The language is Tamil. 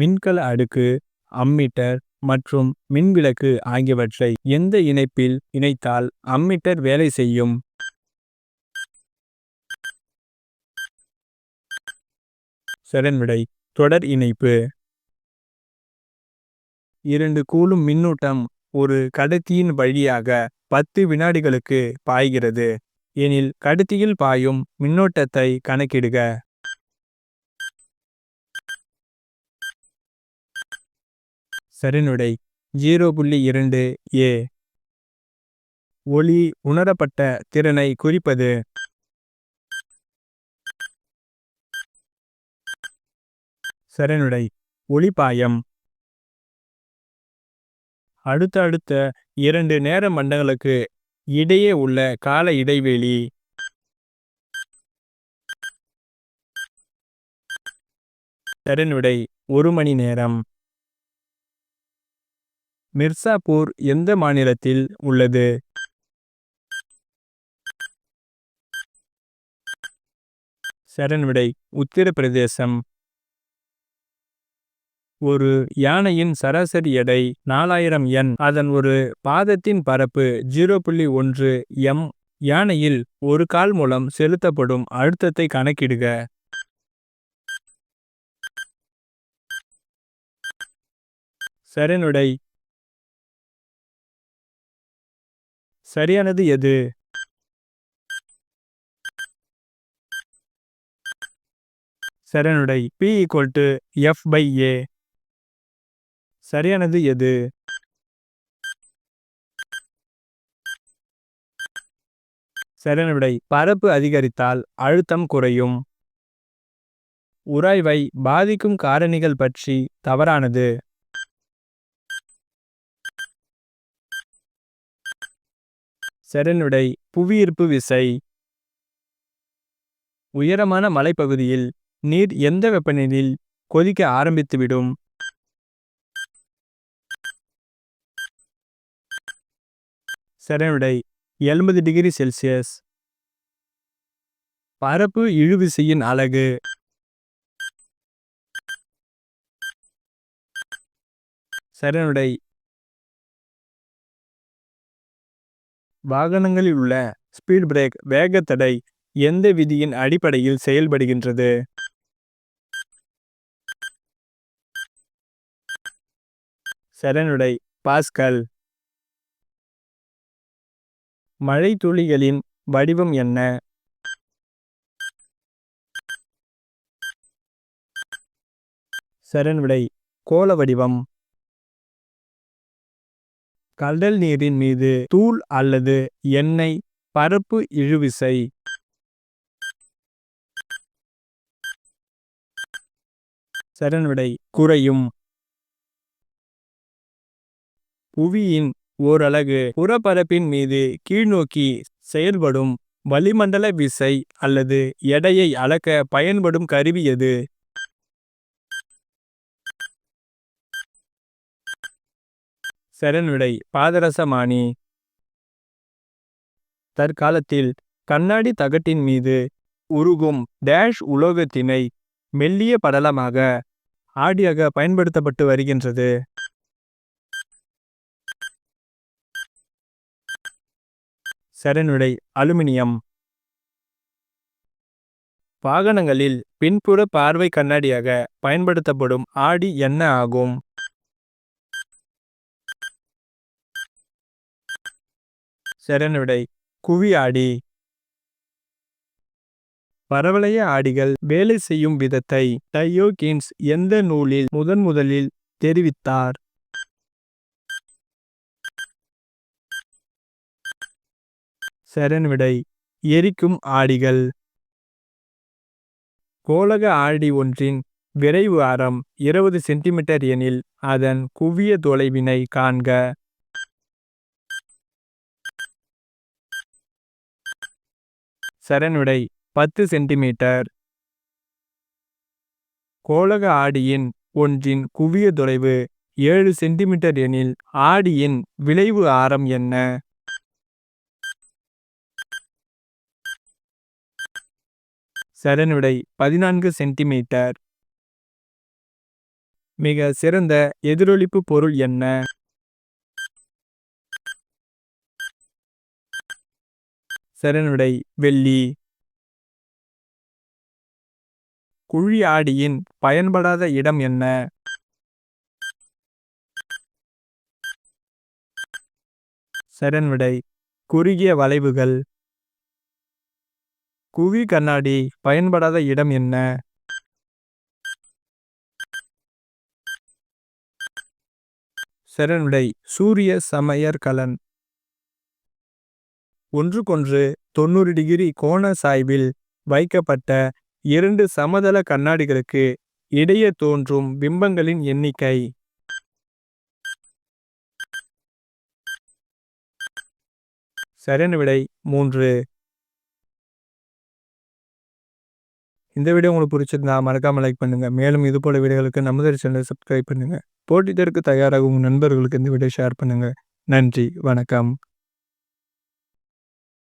மின்கல அடுக்கு அம்மீட்டர் மற்றும் மின்விளக்கு ஆகியவற்றை எந்த இணைப்பில் இணைத்தால் அம்மீட்டர் வேலை செய்யும்? சரண்விடை தொடர் இணைப்பு. இரண்டு கூலும் மின்னூட்டம் ஒரு கடத்தியின் வழியாக பத்து வினாடிகளுக்கு பாய்கிறது. எனில் கடத்தியில் பாயும் மின்னோட்டத்தை கணக்கிடுக. சரினுடை ஜீரோ புள்ளி இரண்டு ஏ. ஒளி உணரப்பட்ட திறனை குறிப்பது. சரணுடை ஒளிப்பாயம். அடுத்த அடுத்த இரண்டு நேர மண்டங்களுக்கு இடையே உள்ள கால இடைவெளி. சரணுடை ஒரு மணி நேரம். மிர்சாப்பூர் எந்த மாநிலத்தில் உள்ளது? சரண்விடை உத்தரப்பிரதேசம். ஒரு யானையின் சராசரி எடை நாலாயிரம் என் அதன் ஒரு பாதத்தின் பரப்பு ஜீரோ புள்ளி ஒன்று எம். யானையில் ஒரு கால் மூலம் செலுத்தப்படும் அழுத்தத்தை கணக்கிடுக. சரணுடை சரியானது எது? சரணுடை. P equal to F by A சரியானது எது? சரனுடை பரப்பு அதிகரித்தால் அழுத்தம் குறையும். உராய்வை பாதிக்கும் காரணிகள் பற்றி தவறானது. செரனுடை புவியீர்ப்பு விசை. உயரமான மலைப்பகுதியில் நீர் எந்த வெப்பநிலையில் கொதிக்க ஆரம்பித்துவிடும்? செரனுடை எழுபது டிகிரி செல்சியஸ். பரப்பு இழுவிசையின் அலகு. சரணுடை வாகனங்களில் உள்ள ஸ்பீட் பிரேக் வேகத்தடை எந்த விதியின் அடிப்படையில் செயல்படுகின்றது? சரணுடை பாஸ்கல். மழை துளிகளின் வடிவம் என்ன? சரண்விடை கோல வடிவம். கடல் நீரின் மீது தூள் அல்லது எண்ணெய் பரப்பு இழுவிசை. சரண்விடை குறையும். புவியின் ஓரலகு புறப்பரப்பின் மீது கீழ்நோக்கி செயல்படும் வளிமண்டல விசை அல்லது எடையை அளக்க பயன்படும் கருவி எது? சரண்விடை பாதரசமானி. தற்காலத்தில் கண்ணாடி தகட்டின் மீது உருகும் டேஷ் உலோகத்தினை மெல்லிய படலமாக ஆடியாக பயன்படுத்தப்பட்டு வருகின்றது. சரணுடை அலுமினியம். வாகனங்களில் பின்புற பார்வை கண்ணாடியாக பயன்படுத்தப்படும் ஆடி என்ன ஆகும். சரணுடை குவி ஆடி. பரவளைய ஆடிகள் வேலை செய்யும் விதத்தை டையோகின்ஸ் எந்த நூலில் முதன் முதலில் தெரிவித்தார்? சரண்விடை எரிக்கும் ஆடிகள். கோலக ஆடி ஒன்றின் விரைவு ஆரம் இருபது சென்டிமீட்டர் எனில் அதன் குவிய தொலைவினை காண்க. சரணுடை பத்து சென்டிமீட்டர். கோலக ஆடியின் ஒன்றின் குவிய தொலைவு ஏழு சென்டிமீட்டர் எனில் ஆடியின் விளைவு ஆரம் என்ன? சரணுடை பதினான்கு சென்டிமீட்டர். மிக சிறந்த எதிரொலிப்பு பொருள் என்ன? செரனுடை வெள்ளி. குழி ஆடியின் பயன்படாத இடம் என்ன? சரண்விடை குறுகிய வளைவுகள். குவி கண்ணாடி பயன்படாத இடம் என்ன? சரியான சூரிய சமையற்கலன். ஒன்றுக்கொன்று தொண்ணூறு டிகிரி கோண சாய்வில் வைக்கப்பட்ட இரண்டு சமதள கண்ணாடிகளுக்கு இடையே தோன்றும் பிம்பங்களின் எண்ணிக்கை. சரியான விடை மூன்று. இந்த வீடியோ உங்களுக்கு பிடிச்சிருந்தா மறக்காமல் லைக் பண்ணுங்கள் மேலும் இது போல வீடியோகளுக்கு நமது சேனலை சப்ஸ்கிரைப் பண்ணுங்கள் போட்டித்தருக்கு தயாராகும் உங்கள் நண்பர்களுக்கு இந்த வீடியோ ஷேர் பண்ணுங்கள் நன்றி வணக்கம்.